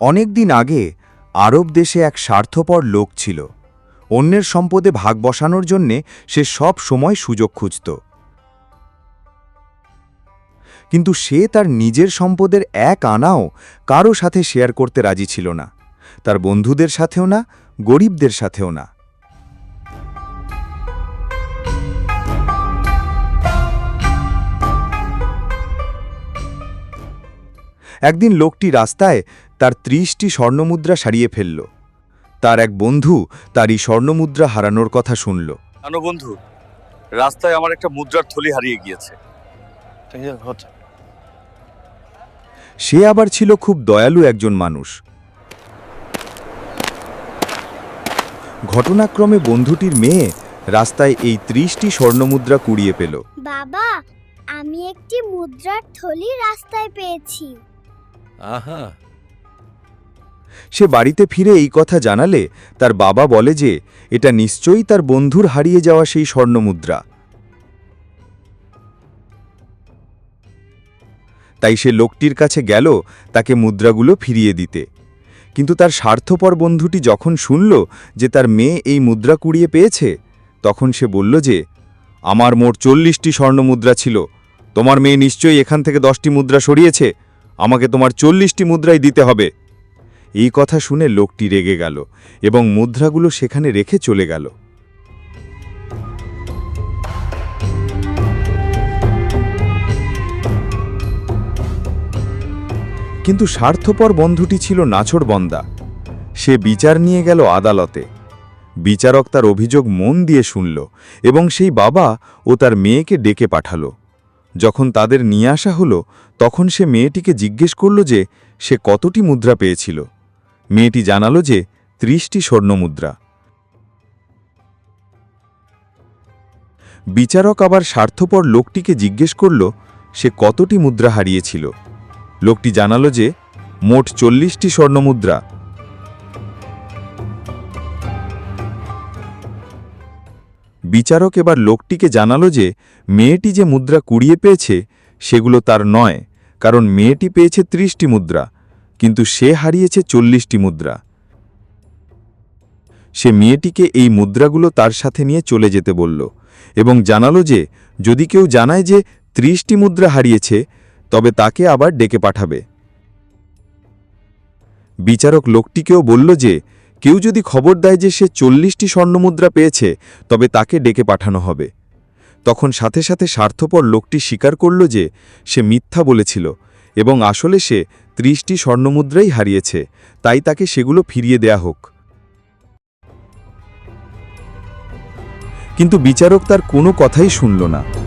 অনেক দিন আগে আরব দেশে এক স্বার্থপর লোক ছিল। অন্যের সম্পদে ভাগ বসানোর জন্যে সে সব সময় সুযোগ খুঁজত। কিন্তু সে তার নিজের সম্পদের এক আনাও কারও সাথে শেয়ার করতে রাজি ছিল না। তার বন্ধুদের সাথেও না, গরিবদের সাথেও না। একদিন লোকটি রাস্তায় তার ত্রিশটি স্বর্ণমুদ্রা সারিয়ে ফেলল। তার এক বন্ধু তার এই স্বর্ণমুদ্রা হারানোর কথা শুনল। জানো বন্ধু রাস্তায় আমার একটা মুদ্রার থলি হারিয়ে গিয়েছে। সে আবার ছিল খুব দয়ালু একজন মানুষ। ঘটনাক্রমে বন্ধুটির মেয়ে রাস্তায় এই ত্রিশটি স্বর্ণমুদ্রা কুড়িয়ে পেল। বাবা আমি একটি মুদ্রার থলি রাস্তায় পেয়েছি। আহা সে বাড়িতে ফিরে এই কথা জানালে তার বাবা বলে যে, এটা নিশ্চয়ই তার বন্ধুর হারিয়ে যাওয়া সেই স্বর্ণমুদ্রা। তাই সে লোকটির কাছে গেল তাকে মুদ্রাগুলো ফিরিয়ে দিতে। কিন্তু তার স্বার্থপর বন্ধুটি যখন শুনল যে তার মেয়ে এই মুদ্রা কুড়িয়ে পেয়েছে, তখন সে বলল যে, আমার মোট চল্লিশটি স্বর্ণমুদ্রা ছিল। তোমার মেয়ে নিশ্চয়ই এখান থেকে দশটি মুদ্রা সরিয়েছে। আমাকে তোমার চল্লিশটি মুদ্রাই দিতে হবে। এই কথা শুনে লোকটি রেগে গেল এবং মুদ্রাগুলো সেখানে রেখে চলে গেল। কিন্তু স্বার্থপর বন্ধুটি ছিল নাছর বন্দা। সে বিচার নিয়ে গেল আদালতে। বিচারক তার অভিযোগ মন দিয়ে শুনল এবং সেই বাবা ও তার মেয়েকে ডেকে পাঠালো। যখন তাদের নিয়ে আসা হলো, তখন সে মেয়েটিকে জিজ্ঞেস করল যে সে কতটি মুদ্রা পেয়েছিল। মেয়েটি জানালো যে ত্রিশটি স্বর্ণমুদ্রা। বিচারক আবার স্বার্থপর লোকটিকে জিজ্ঞেস করল সে কতটি মুদ্রা হারিয়েছিল। লোকটি জানালো যে মোট চল্লিশটি স্বর্ণমুদ্রা। বিচারক এবার লোকটিকে জানালো যে মেয়েটি যে মুদ্রা কুড়িয়ে পেয়েছে সেগুলো তার নয়, কারণ মেয়েটি পেয়েছে ত্রিশটি মুদ্রা। কিন্তু সে হারিয়েছে চল্লিশটি মুদ্রা। সে মেয়েটিকে এই মুদ্রাগুলো তার সাথে নিয়ে চলে যেতে বলল এবং জানালো যে, যদি কেউ জানায় যে ত্রিশটি মুদ্রা হারিয়েছে, তবে তাকে আবার ডেকে পাঠাবে। বিচারক লোকটিকেও বলল যে, কেউ যদি খবর দেয় যে সে চল্লিশটি স্বর্ণমুদ্রা পেয়েছে, তবে তাকে ডেকে পাঠানো হবে। তখন সাথে সাথে স্বার্থপর লোকটি স্বীকার করল যে, সে মিথ্যা বলেছিল এবং আসলে সে ত্রিশটি স্বর্ণমুদ্রাই হারিয়েছে, তাই তাকে সেগুলো ফিরিয়ে দেয়া হোক। কিন্তু বিচারক তার কোনো কথাই শুনল না।